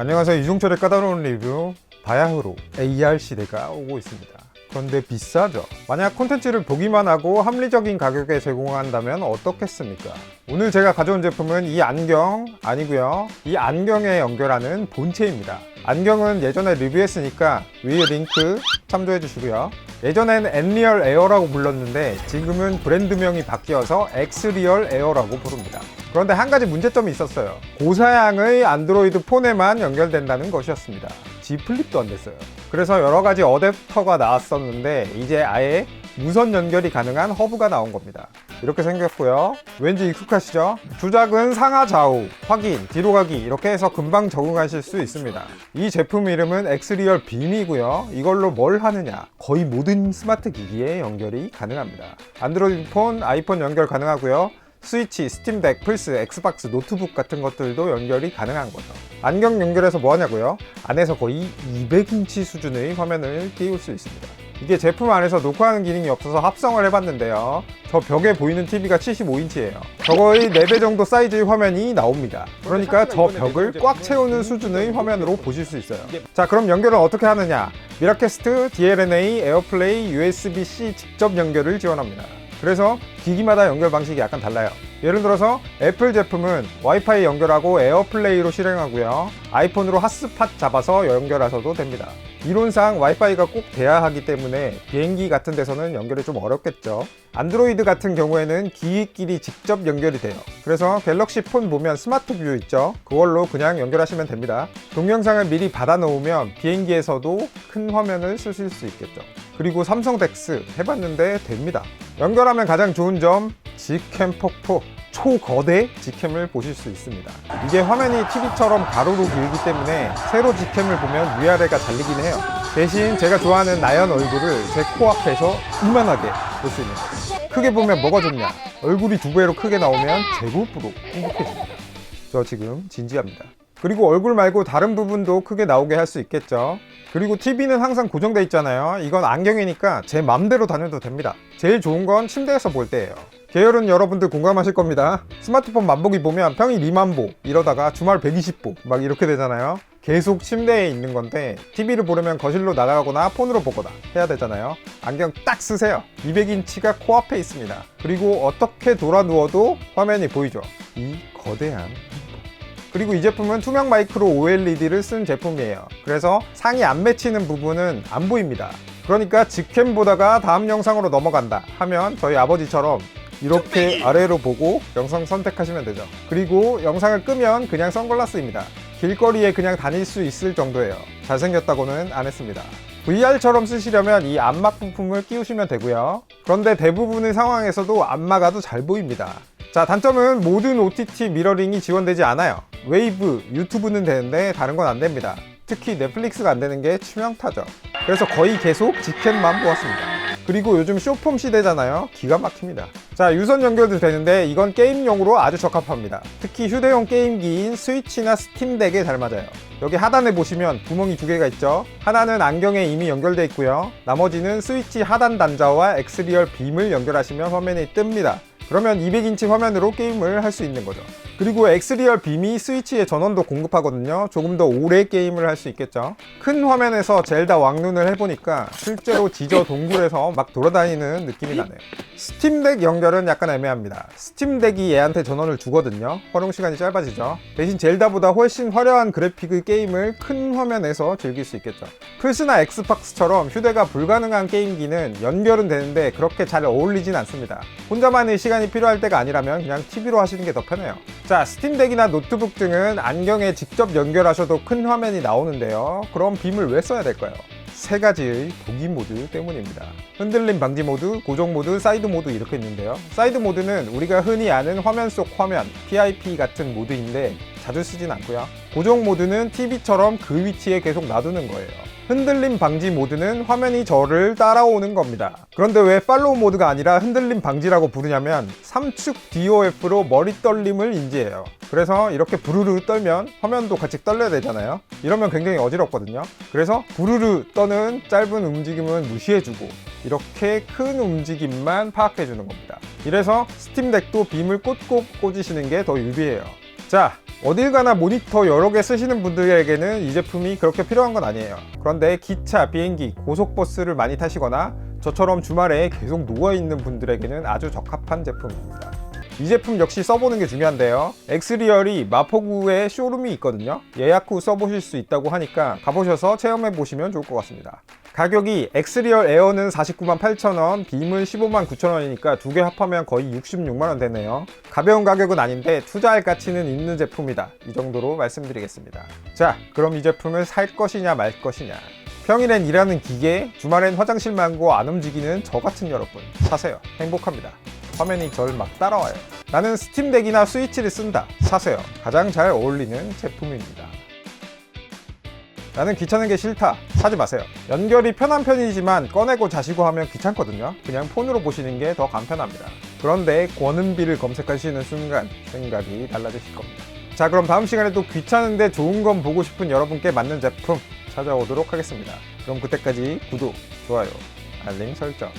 안녕하세요. 이중철의 까다로운 리뷰. 바야흐로 AR 시대가 오고 있습니다. 그런데 비싸죠? 만약 콘텐츠를 보기만 하고 합리적인 가격에 제공한다면 어떻겠습니까? 오늘 제가 가져온 제품은 이 안경 아니고요. 이 안경에 연결하는 본체입니다. 안경은 예전에 리뷰했으니까 위에 링크 참조해 주시고요 예전엔 엔리얼 에어라고 불렀는데 지금은 브랜드명이 바뀌어서 엑스리얼 에어라고 부릅니다 그런데 한 가지 문제점이 있었어요. 고사양의 안드로이드 폰에만 연결된다는 것이었습니다. G 플립도 안 됐어요. 그래서 여러 가지 어댑터가 나왔었는데 이제 아예 무선 연결이 가능한 허브가 나온 겁니다. 이렇게 생겼고요. 왠지 익숙하시죠? 조작은 상하 좌우, 확인, 뒤로 가기 이렇게 해서 금방 적응하실 수 있습니다. 이 제품 이름은 엑스리얼 빔이고요. 이걸로 뭘 하느냐? 거의 모든 스마트 기기에 연결이 가능합니다. 안드로이드 폰, 아이폰 연결 가능하고요. 스위치, 스팀덱, 플스, 엑스박스, 노트북 같은 것들도 연결이 가능한 거죠. 안경 연결해서 뭐 하냐고요? 안에서 거의 200인치 수준의 화면을 띄울 수 있습니다. 이게 제품 안에서 녹화하는 기능이 없어서 합성을 해봤는데요. 저 벽에 보이는 TV가 75인치예요. 저거의 4배 정도 사이즈의 화면이 나옵니다. 그러니까 저 벽을 꽉 채우는 수준의 화면으로 보실 수 있어요. 자, 그럼 연결은 어떻게 하느냐? 미라캐스트, DLNA, 에어플레이, USB-C 직접 연결을 지원합니다. 그래서 기기마다 연결 방식이 약간 달라요. 예를 들어서 애플 제품은 와이파이 연결하고 에어플레이로 실행하고요. 아이폰으로 핫스팟 잡아서 연결하셔도 됩니다. 이론상 와이파이가 꼭 돼야 하기 때문에 비행기 같은 데서는 연결이 좀 어렵겠죠. 안드로이드 같은 경우에는 기기끼리 직접 연결이 돼요. 그래서 갤럭시 폰 보면 스마트 뷰 있죠? 그걸로 그냥 연결하시면 됩니다. 동영상을 미리 받아 놓으면 비행기에서도 큰 화면을 쓰실 수 있겠죠. 그리고 삼성 덱스 해봤는데 됩니다. 연결하면 가장 좋은 점 G캠 폭포 초거대 G캠을 보실 수 있습니다. 이게 화면이 TV처럼 가로로 길기 때문에 세로 G캠을 보면 위아래가 잘리긴 해요. 대신 제가 좋아하는 나연 얼굴을 제 코앞에서 이만하게 볼 수 있는 거예요. 크게 보면 뭐가 좋냐? 얼굴이 두 배로 크게 나오면 제곱으로 행복해집니다. 저 지금 진지합니다. 그리고 얼굴 말고 다른 부분도 크게 나오게 할 수 있겠죠. 그리고 TV는 항상 고정돼 있잖아요. 이건 안경이니까 제 맘대로 다녀도 됩니다. 제일 좋은 건 침대에서 볼 때예요. 계열은 여러분들 공감하실 겁니다. 스마트폰 만보기 보면 평일 2만보 이러다가 주말 120보 막 이렇게 되잖아요. 계속 침대에 있는 건데 TV를 보려면 거실로 나가거나 폰으로 보거나 해야 되잖아요. 안경 딱 쓰세요. 200인치가 코앞에 있습니다. 그리고 어떻게 돌아 누워도 화면이 보이죠. 이 거대한 그리고 이 제품은 투명 마이크로 OLED를 쓴 제품이에요. 그래서 상이 안 맺히는 부분은 안 보입니다. 그러니까 직캠 보다가 다음 영상으로 넘어간다 하면 저희 아버지처럼 이렇게 아래로 보고 영상 선택하시면 되죠. 그리고 영상을 끄면 그냥 선글라스입니다. 길거리에 그냥 다닐 수 있을 정도예요. 잘생겼다고는 안 했습니다. VR처럼 쓰시려면 이 안막 부품을 끼우시면 되고요. 그런데 대부분의 상황에서도 안 막아도 잘 보입니다. 자, 단점은 모든 OTT 미러링이 지원되지 않아요. 웨이브, 유튜브는 되는데 다른 건 안 됩니다. 특히 넷플릭스가 안 되는 게 치명타죠. 그래서 거의 계속 직캠만 보았습니다. 그리고 요즘 쇼폼 시대잖아요. 기가 막힙니다. 자, 유선 연결도 되는데 이건 게임용으로 아주 적합합니다. 특히 휴대용 게임기인 스위치나 스팀덱에 잘 맞아요. 여기 하단에 보시면 구멍이 두 개가 있죠. 하나는 안경에 이미 연결되어 있고요. 나머지는 스위치 하단 단자와 엑스리얼 빔을 연결하시면 화면이 뜹니다. 그러면 200인치 화면으로 게임을 할 수 있는 거죠. 그리고 엑스리얼 빔이 스위치에 전원도 공급하거든요. 조금 더 오래 게임을 할 수 있겠죠. 큰 화면에서 젤다 왕눈을 해보니까 실제로 지저 동굴에서 막 돌아다니는 느낌이 나네요. 스팀덱 연결은 약간 애매합니다. 스팀덱이 얘한테 전원을 주거든요. 활용 시간이 짧아지죠. 대신 젤다보다 훨씬 화려한 그래픽의 게임을 큰 화면에서 즐길 수 있겠죠. 플스나 엑스박스처럼 휴대가 불가능한 게임기는 연결은 되는데 그렇게 잘 어울리진 않습니다. 혼자만의 시간이 필요할 때가 아니라면 그냥 TV로 하시는 게 더 편해요. 자, 스팀덱이나 노트북 등은 안경에 직접 연결하셔도 큰 화면이 나오는데요. 그럼 빔을 왜 써야 될까요? 세 가지의 보기 모드 때문입니다. 흔들림 방지 모드, 고정 모드, 사이드 모드 이렇게 있는데요. 사이드 모드는 우리가 흔히 아는 화면 속 화면, PIP 같은 모드인데 자주 쓰진 않고요. 고정 모드는 TV처럼 그 위치에 계속 놔두는 거예요. 흔들림 방지 모드는 화면이 저를 따라오는 겁니다. 그런데 왜 팔로우 모드가 아니라 흔들림 방지라고 부르냐면 3축 DOF로 머리 떨림을 인지해요. 그래서 이렇게 부르르 떨면 화면도 같이 떨려야 되잖아요. 이러면 굉장히 어지럽거든요. 그래서 부르르 떠는 짧은 움직임은 무시해주고 이렇게 큰 움직임만 파악해주는 겁니다. 이래서 스팀덱도 빔을 꽂고 꽂으시는 게 더 유리해요. 자, 어딜 가나 모니터 여러 개 쓰시는 분들에게는 이 제품이 그렇게 필요한 건 아니에요. 그런데 기차, 비행기, 고속버스를 많이 타시거나 저처럼 주말에 계속 누워있는 분들에게는 아주 적합한 제품입니다. 이 제품 역시 써보는 게 중요한데요. 엑스리얼이 마포구에 쇼룸이 있거든요. 예약 후 써보실 수 있다고 하니까 가보셔서 체험해 보시면 좋을 것 같습니다. 가격이 엑스리얼 에어는 49만 8천원, 빔은 15만 9천원이니까 두 개 합하면 거의 66만원 되네요. 가벼운 가격은 아닌데 투자할 가치는 있는 제품이다. 이 정도로 말씀드리겠습니다. 자, 그럼 이 제품을 살 것이냐 말 것이냐. 평일엔 일하는 기계, 주말엔 화장실만 고안 움직이는 저 같은 여러분 사세요. 행복합니다. 화면이 절막 따라와요. 나는 스팀덱이나 스위치를 쓴다. 사세요. 가장 잘 어울리는 제품입니다. 나는 귀찮은 게 싫다. 사지 마세요. 연결이 편한 편이지만 꺼내고 자시고 하면 귀찮거든요. 그냥 폰으로 보시는 게 더 간편합니다. 그런데 권은비를 검색하시는 순간 생각이 달라지실 겁니다. 자, 그럼 다음 시간에 또 귀찮은데 좋은 건 보고 싶은 여러분께 맞는 제품 찾아오도록 하겠습니다. 그럼 그때까지 구독, 좋아요, 알림 설정